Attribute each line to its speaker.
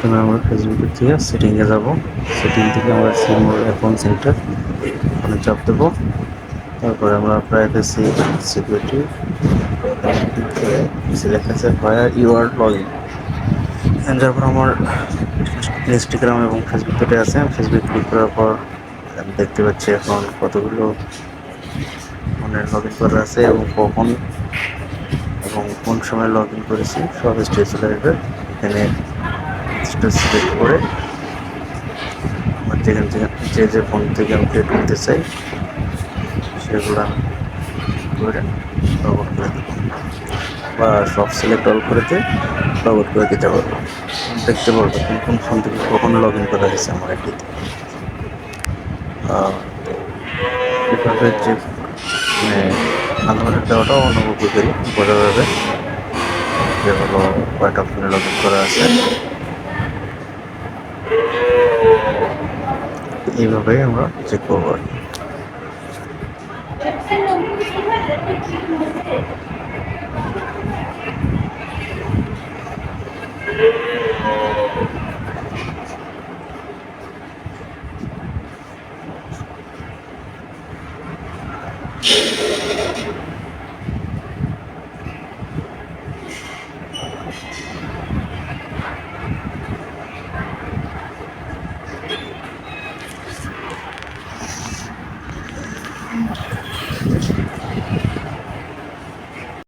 Speaker 1: প্রথমে আমরা ফেসবুক থেকে সেটিংয়ে যাব। সেটিং থেকে আমরা সিমোর অ্যাকাউন্ট সেন্টার ওখানে চাপ দেবো। তারপরে আমরা প্রাইভেসি সিকিউরিটি লেখা আছে ইউ আর লগ ইন যারপর আমার ইনস্টাগ্রাম এবং ফেসবুক পেটে আছে। ফেসবুক ক্লিক করার পর আমি দেখতে পাচ্ছি এখন কতগুলো মানে লগ ইন করা আছে এবং কখন এবং কোন সময় লগ ইন করেছি, সব স্টেজ চলে আসবে। এখানে স্টেজ সিলেক্ট করে আমার যেখান থেকে, যে যে ফোন থেকে আমি ক্রিয়েট করতে চাই, সেগুলো আমি করে লগ আউট করে দেবো। বা সব সিলেক্ট অল করেতে লগ আউট করে দিতে পারব। দেখতে পারব কোন কোন ফোন থেকে কখন লগ ইন করা হয়েছে আমার আইডিতে এভাবে যে মানে আনলিমিটেড দেওয়াটাও অনুভব করি, বোঝা যাবে যে হলো কয়টা ফোনে লগ ইন করা আছে। এইভাবে আমরা চেক করব আর কি। you すいません。